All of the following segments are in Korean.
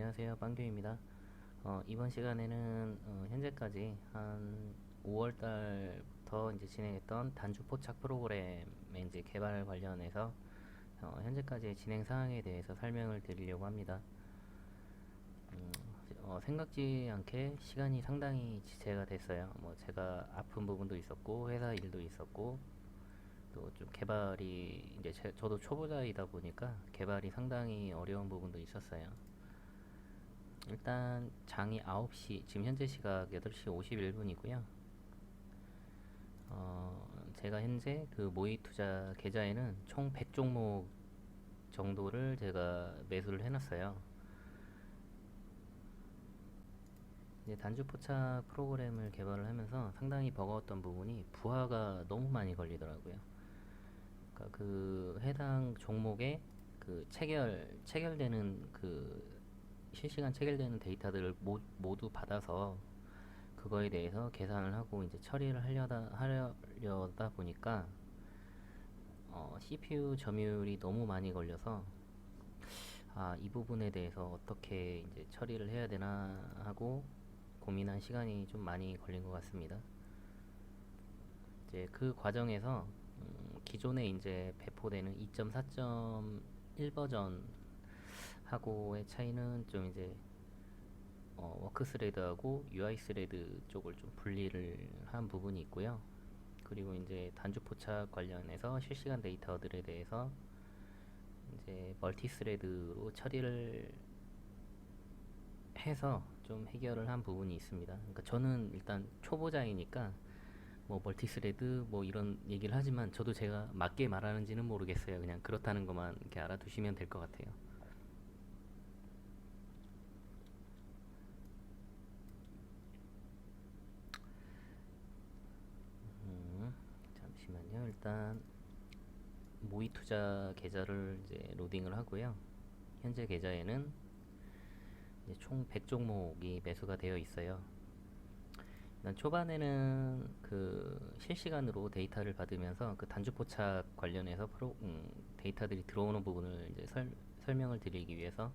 안녕하세요. 빵규입니다. 어, 이번 시간에는 어, 현재까지 한 5월달부터 이제 진행했던 단주 포착 프로그램의 이제 개발 관련해서 어, 현재까지의 진행 사항에 대해서 설명을 드리려고 합니다. 음, 어, 생각지 않게 시간이 상당히 지체가 됐어요. 뭐 제가 아픈 부분도 있었고 회사 일도 있었고 또좀 개발이 이제 제, 저도 초보자이다 보니까 개발이 상당히 어려운 부분도 있었어요. 일단 장이 9시, 지금 현재 시각 8시 51분이고요. 어, 제가 현재 그 모의 투자 계좌에는 총 100종목 정도를 제가 매수를 해놨어요. 이제 단주 포착 프로그램을 개발을 하면서 상당히 버거웠던 부분이 부하가 너무 많이 걸리더라고요. 그러니까 그 해당 종목에 그 체결 체결되는 그 실시간 체결되는 데이터들을 모, 모두 받아서 그거에 대해서 계산을 하고 이제 처리를 하려다 하려다 보니까 어, CPU 점유율이 너무 많이 걸려서 아, 이 부분에 대해서 어떻게 이제 처리를 해야 되나 하고 고민한 시간이 좀 많이 걸린 것 같습니다. 이제 그 과정에서 음, 기존에 이제 배포되는 2.4.1 버전 하고의 차이는 좀 이제 어, 워크 스레드하고 UI 스레드 쪽을 좀 분리를 한 부분이 있고요. 그리고 이제 단주 포착 관련해서 실시간 데이터들에 대해서 이제 멀티 스레드로 처리를 해서 좀 해결을 한 부분이 있습니다. 그러니까 저는 일단 초보자이니까 뭐 멀티 스레드 뭐 이런 얘기를 하지만 저도 제가 맞게 말하는지는 모르겠어요. 그냥 그렇다는 것만 이렇게 알아두시면 될 것 같아요. 음, 잠시만요. 일단 모의 투자 계좌를 이제 로딩을 하고요. 현재 계좌에는 총 100종목이 매수가 되어 있어요. 일단 초반에는 그 실시간으로 데이터를 받으면서 그 단주 포착 관련해서 프로, 음, 데이터들이 들어오는 부분을 이제 설, 설명을 드리기 위해서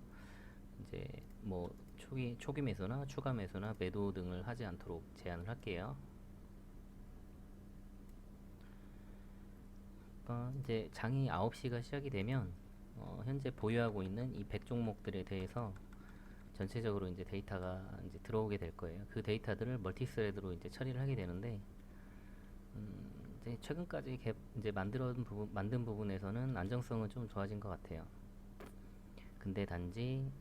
이제 뭐 초기 초기 매수나 추가 매수나 매도 등을 하지 않도록 제한을 할게요. 어, 이제 장이 9시가 시작이 되면 어, 현재 보유하고 있는 이 100종목들에 대해서 전체적으로 이제 데이터가 이제 들어오게 될 거예요. 그 데이터들을 멀티스레드로 이제 처리를 하게 되는데 음, 이제 최근까지 개, 이제 만들어둔 부분, 만든 부분에서는 안정성은 좀 좋아진 것 같아요. 근데 단지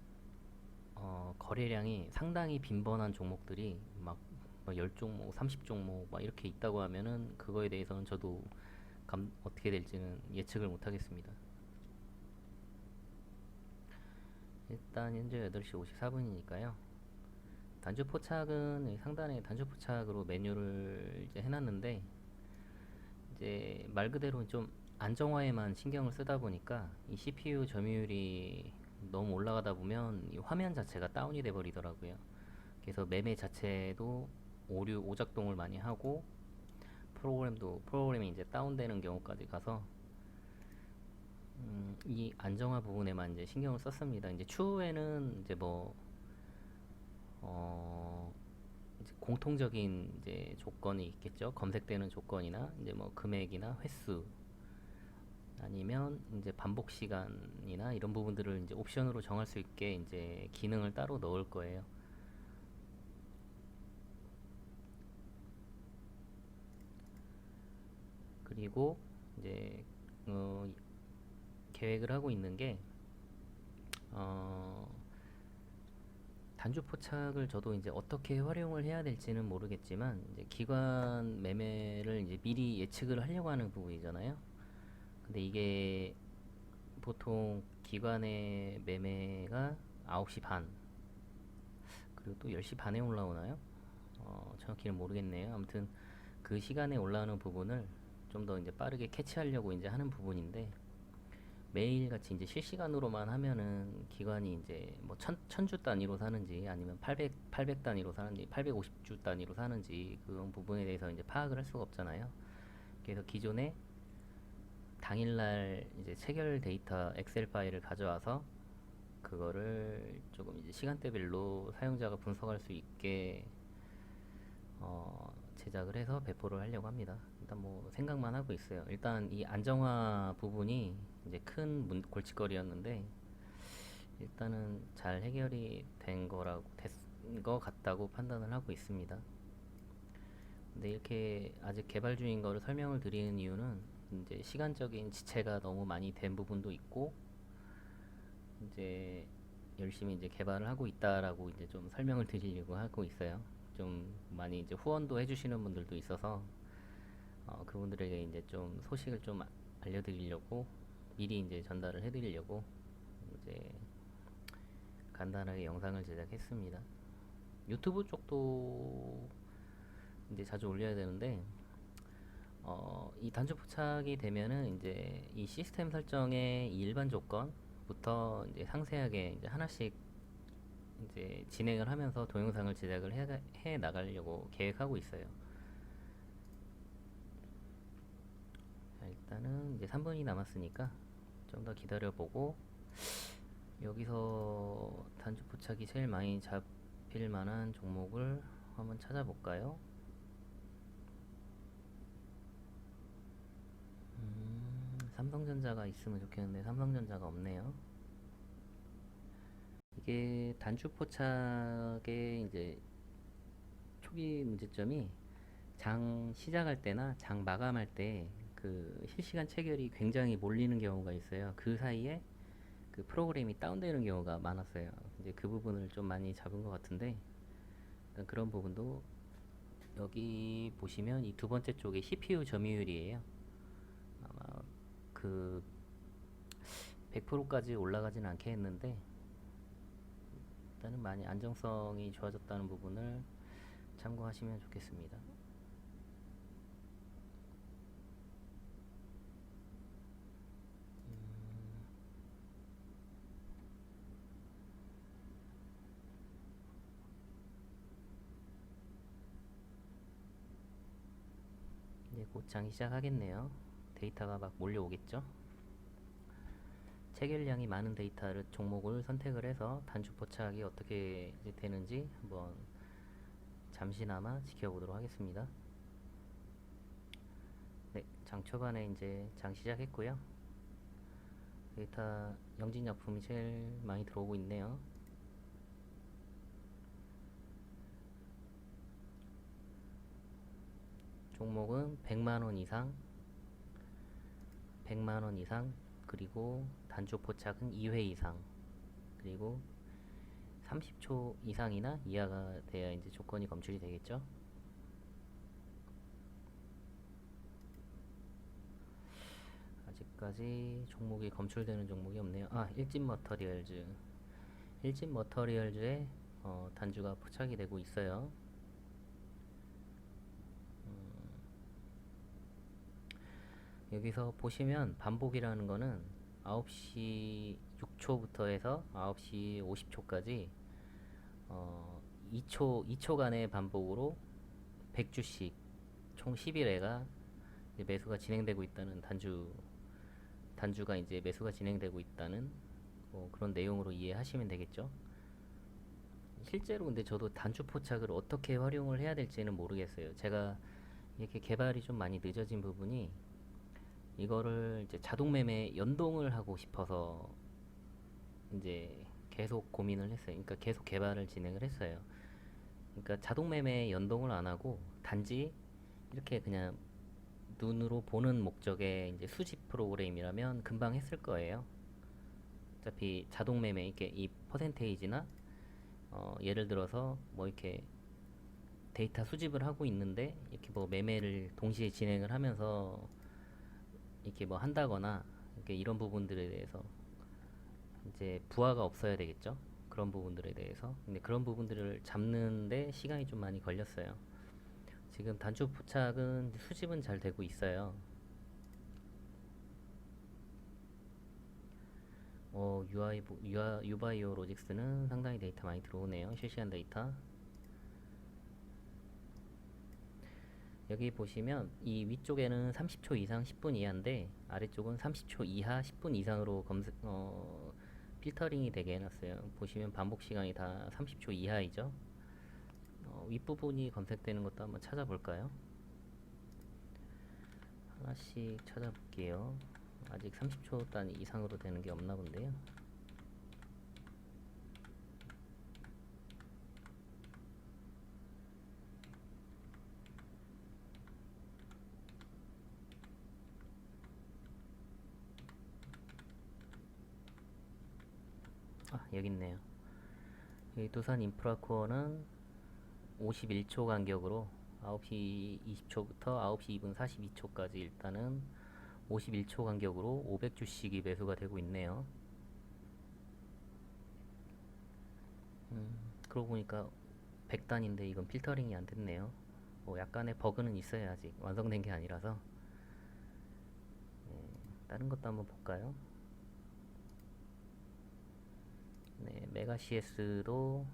어, 거래량이 상당히 빈번한 종목들이 막, 막 10종목, 30종목 막 이렇게 있다고 하면은 그거에 대해서는 저도 감, 어떻게 될지는 예측을 못 하겠습니다. 일단 현재 8시 54분이니까요. 단주 포착은 이 상단에 단주 포착으로 메뉴를 이제 해놨는데 이제 말 그대로 좀 안정화에만 신경을 쓰다 보니까 이 CPU 점유율이 너무 올라가다 보면 이 화면 자체가 다운이 돼 버리더라고요. 그래서 매매 자체도 오류 오작동을 많이 하고 프로그램도 프로그램이 이제 다운되는 경우까지 가서 음, 이 안정화 부분에만 이제 신경을 썼습니다. 이제 추후에는 이제 뭐 어, 이제 공통적인 이제 조건이 있겠죠. 검색되는 조건이나 이제 뭐 금액이나 횟수 아니면 이제 반복 시간이나 이런 부분들을 이제 옵션으로 정할 수 있게 이제 기능을 따로 넣을 거예요. 그리고 이제 어, 계획을 하고 있는 게 어, 단주 포착을 저도 이제 어떻게 활용을 해야 될지는 모르겠지만 이제 기관 매매를 이제 미리 예측을 하려고 하는 부분이잖아요. 근데 이게 보통 기관의 매매가 9시 반 그리고 또 10시 반에 올라오나요? 어, 정확히는 모르겠네요. 아무튼 그 시간에 올라오는 부분을 좀 더 이제 빠르게 캐치하려고 이제 하는 부분인데 매일 같이 이제 실시간으로만 하면은 기관이 이제 뭐 천, 천주 단위로 사는지 아니면 800, 800 단위로 사는지 850주 단위로 사는지 그런 부분에 대해서 이제 파악을 할 수가 없잖아요. 그래서 기존에 당일날 이제 체결 데이터 엑셀 파일을 가져와서 그거를 조금 이제 시간대별로 사용자가 분석할 수 있게 어, 제작을 해서 배포를 하려고 합니다. 일단 뭐 생각만 하고 있어요. 일단 이 안정화 부분이 이제 큰 문, 골칫거리였는데 일단은 잘 해결이 된 거라고 된거 같다고 판단을 하고 있습니다. 근데 이렇게 아직 개발 중인 거를 설명을 드리는 이유는 이제 시간적인 지체가 너무 많이 된 부분도 있고 이제 열심히 이제 개발을 하고 있다라고 이제 좀 설명을 드리려고 하고 있어요. 좀 많이 이제 후원도 해주시는 분들도 있어서 어, 그분들에게 이제 좀 소식을 좀 아- 알려드리려고 미리 이제 전달을 해드리려고 이제 간단하게 영상을 제작했습니다. 유튜브 쪽도 이제 자주 올려야 되는데 어, 이 단축 포착이 되면은 이제 이 시스템 설정의 이 일반 조건부터 이제 상세하게 이제 하나씩 이제 진행을 하면서 동영상을 제작을 해, 해 나가려고 계획하고 있어요. 자, 일단은 이제 3분이 남았으니까 좀 더 기다려 보고 여기서 단축 포착이 제일 많이 잡힐 만한 종목을 한번 찾아볼까요? 음, 삼성전자가 있으면 좋겠는데 삼성전자가 없네요. 이게 단축 포착의 이제 초기 문제점이 장 시작할 때나 장 마감할 때 그 실시간 체결이 굉장히 몰리는 경우가 있어요. 그 사이에 그 프로그램이 다운되는 경우가 많았어요. 이제 그 부분을 좀 많이 잡은 것 같은데 그런 부분도 여기 보시면 이 두 번째 쪽에 CPU 점유율이에요. 아마 그 100%까지 올라가진 않게 했는데 일단은 많이 안정성이 좋아졌다는 부분을 참고하시면 좋겠습니다. 이제 곧 장이 시작하겠네요. 데이터가 막 몰려오겠죠? 체결량이 많은 데이터를 종목을 선택을 해서 단축 포착이 어떻게 되는지 한번 잠시나마 지켜보도록 하겠습니다. 네, 장 초반에 이제 장 시작했고요. 데이터 영진약품이 제일 많이 들어오고 있네요. 종목은 100만원 이상, 100만원 이상, 그리고 단축 포착은 2회 이상, 그리고 30초 이상이나 이하가 돼야 이제 조건이 검출이 되겠죠. 아직까지 종목이 검출되는 종목이 없네요. 아, 일진 머터리얼즈. 일진 머터리얼즈에 어, 단주가 포착이 되고 있어요. 여기서 보시면 반복이라는 거는 9시 6초부터 해서 9시 50초까지 어 2초 2초간의 반복으로 100주씩 총 11회가 매수가 진행되고 있다는 단주 단주가 이제 매수가 진행되고 있다는 뭐 그런 내용으로 이해하시면 되겠죠. 실제로 근데 저도 단주 포착을 어떻게 활용을 해야 될지는 모르겠어요. 제가 이렇게 개발이 좀 많이 늦어진 부분이 이거를 이제 자동 매매 연동을 하고 싶어서 이제 계속 고민을 했어요. 그러니까 계속 개발을 진행을 했어요. 그러니까 자동 매매 연동을 안 하고 단지 이렇게 그냥 눈으로 보는 목적의 이제 수집 프로그램이라면 금방 했을 거예요. 어차피 자동 매매 이렇게 이 퍼센테이지나 어 예를 들어서 뭐 이렇게 데이터 수집을 하고 있는데 이렇게 뭐 매매를 동시에 진행을 하면서 이렇게 뭐 한다거나 이렇게 이런 부분들에 대해서 이제 부하가 없어야 되겠죠. 그런 부분들에 대해서. 근데 그런 부분들을 잡는데 시간이 좀 많이 걸렸어요. 지금 단축 포착은 수집은 잘 되고 있어요. 어, UI, 유아, 유바이오 로직스는 상당히 데이터 많이 들어오네요. 실시간 데이터. 여기 보시면 이 위쪽에는 30초 이상 10분 이하인데 아래쪽은 30초 이하 10분 이상으로 검색 어, 필터링이 되게 해놨어요. 보시면 반복 시간이 다 30초 이하이죠. 어, 윗부분이 검색되는 것도 한번 찾아볼까요? 하나씩 찾아볼게요. 아직 30초 단 이상으로 되는 게 없나 본데요. 아, 여기 있네요. 여기 두산 인프라코어는 51초 간격으로 9시 20초부터 9시 2분 42초까지 일단은 51초 간격으로 500주씩이 매수가 되고 있네요. 음, 그러고 보니까 100단인데 이건 필터링이 안 됐네요. 뭐 약간의 버그는 있어요 아직 완성된 게 아니라서. 네, 다른 것도 한번 볼까요? 네, 메가 CS도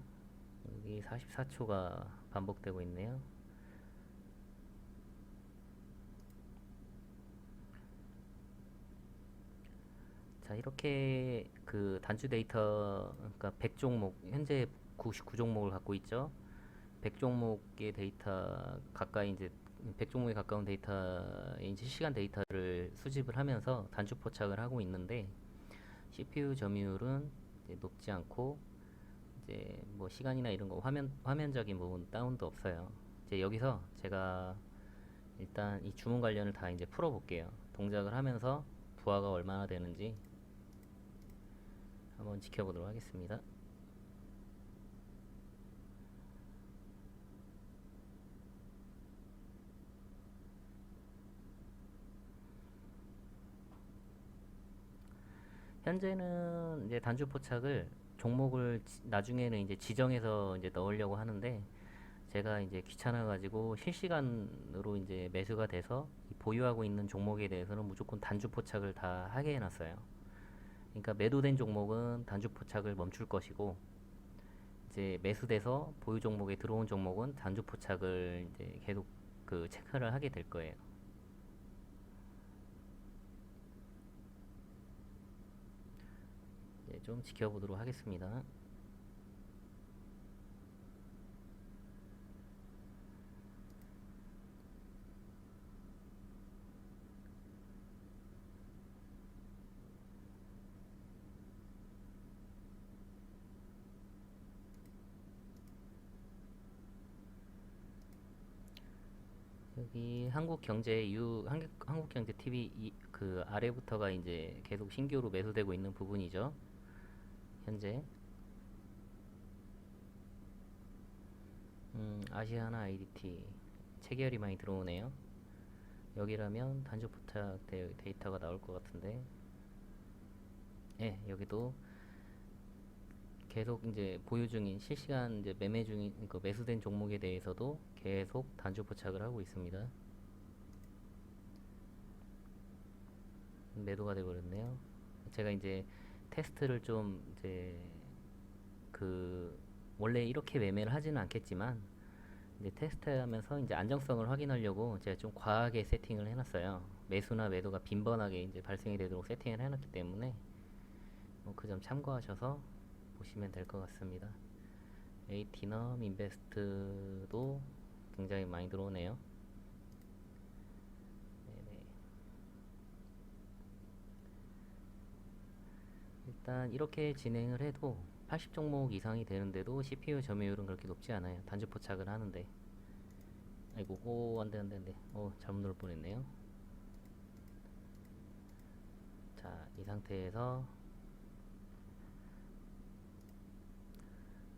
여기 44초가 반복되고 있네요. 자, 이렇게 그 단주 데이터, 그러니까 100종목, 현재 99종목을 갖고 있죠. 100종목의 데이터 가까이 이제 100종목에 가까운 데이터의 실시간 데이터를 수집을 하면서 단주 포착을 하고 있는데 CPU 점유율은 높지 않고 이제 뭐 시간이나 이런 거 화면 화면적인 부분 다운도 없어요. 이제 여기서 제가 일단 이 주문 관련을 다 이제 풀어 볼게요. 동작을 하면서 부하가 얼마나 되는지 한번 지켜보도록 하겠습니다. 현재는 이제 단주 포착을 종목을 지- 나중에는 이제 지정해서 이제 넣으려고 하는데 제가 이제 귀찮아 가지고 실시간으로 이제 매수가 돼서 이 보유하고 있는 종목에 대해서는 무조건 단주 포착을 다 하게 해놨어요. 그러니까 매도된 종목은 단주 포착을 멈출 것이고 이제 매수돼서 보유 종목에 들어온 종목은 단주 포착을 이제 계속 그 체크를 하게 될 거예요. 이제 좀 지켜보도록 하겠습니다. 여기 한국경제 유 한국 한국경제 TV 이, 그 아래부터가 이제 계속 신규로 매수되고 있는 부분이죠. 현재 음, 아시아나 IDT 체결이 많이 들어오네요. 여기라면 단주 포착 데, 데이터가 나올 것 같은데, 예, 여기도 계속 이제 보유 중인 실시간 이제 매매 중인 그 매수된 종목에 대해서도 계속 단주 포착을 하고 있습니다. 매도가 되버렸네요. 제가 이제 테스트를 좀 이제 그 원래 이렇게 매매를 하지는 않겠지만 이제 테스트하면서 이제 안정성을 확인하려고 제가 좀 과하게 세팅을 해놨어요. 매수나 매도가 빈번하게 이제 발생이 되도록 세팅을 해놨기 때문에 뭐 그 점 참고하셔서 보시면 될 것 같습니다. 에이티넘 인베스트도 굉장히 많이 들어오네요. 네네. 일단 이렇게 진행을 해도 80종목 이상이 되는데도 CPU 점유율은 그렇게 높지 않아요. 단주 포착을 하는데. 아이고, 오, 안 돼, 안 돼, 안 돼. 오, 잘못 누를 뻔 했네요. 자, 이 상태에서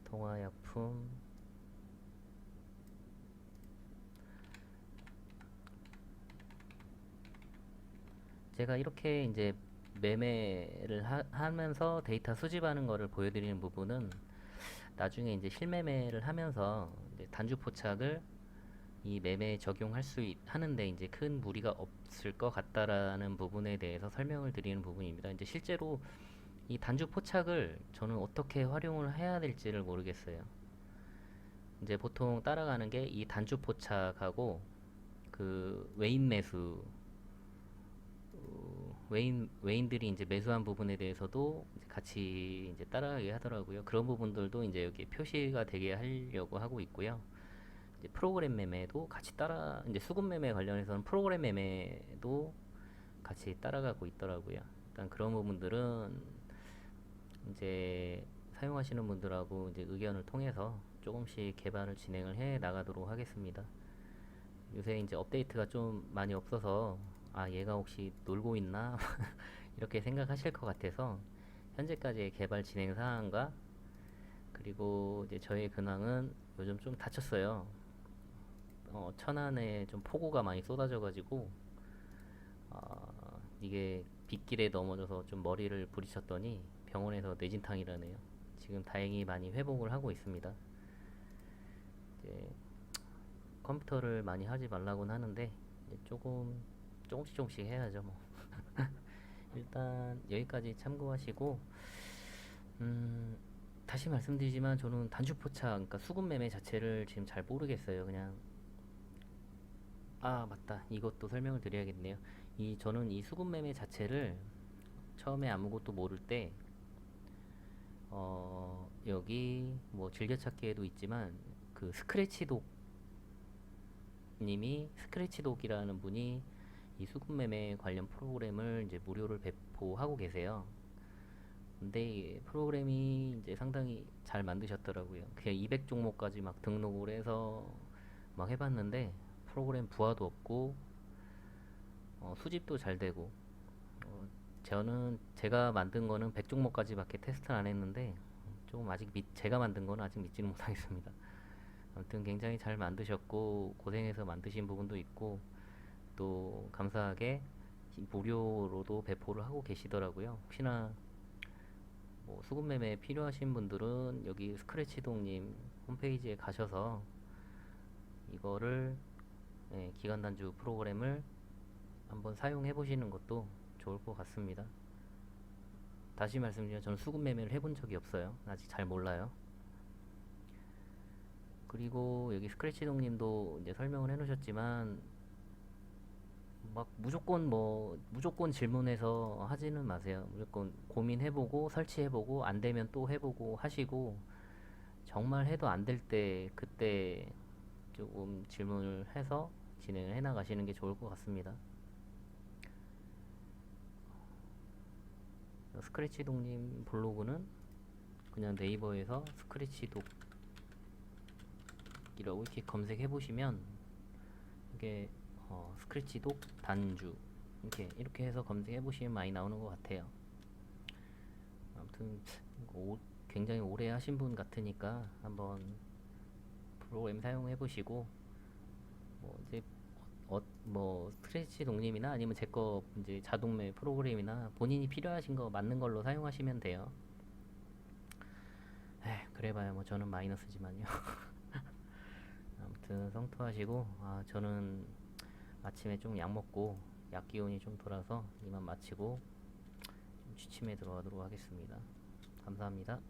동화약품 제가 이렇게 이제 매매를 하, 하면서 데이터 수집하는 거를 보여드리는 부분은 나중에 이제 실매매를 하면서 이제 단주 포착을 이 매매에 적용할 수 있, 하는데 이제 큰 무리가 없을 것 같다라는 부분에 대해서 설명을 드리는 부분입니다. 이제 실제로 이 단주 포착을 저는 어떻게 활용을 해야 될지를 모르겠어요. 이제 보통 따라가는 게 이 단주 포착하고 그 외인 매수 어, 외인 외인들이 이제 매수한 부분에 대해서도 이제 같이 이제 따라가게 하더라고요. 그런 부분들도 이제 여기 표시가 되게 하려고 하고 있고요. 이제 프로그램 매매도 같이 따라 이제 수급 매매 관련해서는 프로그램 매매도 같이 따라가고 있더라고요. 일단 그런 부분들은 이제 사용하시는 분들하고 이제 의견을 통해서 조금씩 개발을 진행을 해 나가도록 하겠습니다. 요새 이제 업데이트가 좀 많이 없어서 아 얘가 혹시 놀고 있나 이렇게 생각하실 것 같아서 현재까지의 개발 진행 사항과 그리고 이제 저의 근황은 요즘 좀 다쳤어요. 어, 천안에 좀 폭우가 많이 쏟아져가지고 어, 이게 빗길에 넘어져서 좀 머리를 부딪혔더니 병원에서 뇌진탕이라네요. 지금 다행히 많이 회복을 하고 있습니다. 컴퓨터를 많이 하지 말라고는 하는데 조금 조금씩 조금씩 해야죠 뭐. 일단 여기까지 참고하시고 음, 다시 말씀드리지만 저는 단주 포차 그러니까 수급 매매 자체를 지금 잘 모르겠어요. 그냥 아 맞다 이것도 설명을 드려야겠네요. 이 저는 이 수급 매매 자체를 처음에 아무것도 모를 때 어, 여기 뭐 즐겨찾기에도 있지만 그 스크래치독 님이 스크래치독이라는 분이 이 수급 매매 관련 프로그램을 이제 무료를 배포하고 계세요. 근데 이 프로그램이 이제 상당히 잘 만드셨더라고요. 그냥 200 종목까지 막 등록을 해서 막 해봤는데 프로그램 부하도 없고 어, 수집도 잘 되고 어, 저는 제가 만든 거는 100 종목까지밖에 테스트를 안 했는데 조금 아직 믿, 제가 만든 거는 아직 믿지는 못하겠습니다. 아무튼 굉장히 잘 만드셨고 고생해서 만드신 부분도 있고 또 감사하게 무료로도 배포를 하고 계시더라고요. 혹시나 뭐 수급 매매 필요하신 분들은 여기 스크래치동님 홈페이지에 가셔서 이거를 예, 기간 단주 프로그램을 한번 사용해 보시는 것도 좋을 것 같습니다. 다시 말씀드리면 저는 수급 매매를 해본 적이 없어요. 아직 잘 몰라요. 그리고 여기 스크래치동님도 이제 설명을 해놓으셨지만 막 무조건 뭐 무조건 질문해서 하지는 마세요. 무조건 고민해보고 설치해보고 안 되면 또 해보고 하시고 정말 해도 안 될 때 그때 조금 질문을 해서 진행을 해나가시는 게 좋을 것 같습니다. 스크래치 독님 블로그는 그냥 네이버에서 스크래치 독 이라고 이렇게 검색해 보시면 이게 어, 스크래치독 단주 이렇게 이렇게 해서 검색해 보시면 많이 나오는 것 같아요. 아무튼 오, 굉장히 오래 하신 분 같으니까 한번 프로그램 사용해 보시고 뭐 이제 어, 뭐 스크래치 독립이나 아니면 제 거 이제 자동매 프로그램이나 본인이 필요하신 거 맞는 걸로 사용하시면 돼요. 에 그래봐야 뭐 저는 마이너스지만요. 아무튼 성투하시고 아 저는 아침에 좀 약 먹고 약 기운이 좀 돌아서 이만 마치고 좀 취침에 들어가도록 하겠습니다. 감사합니다.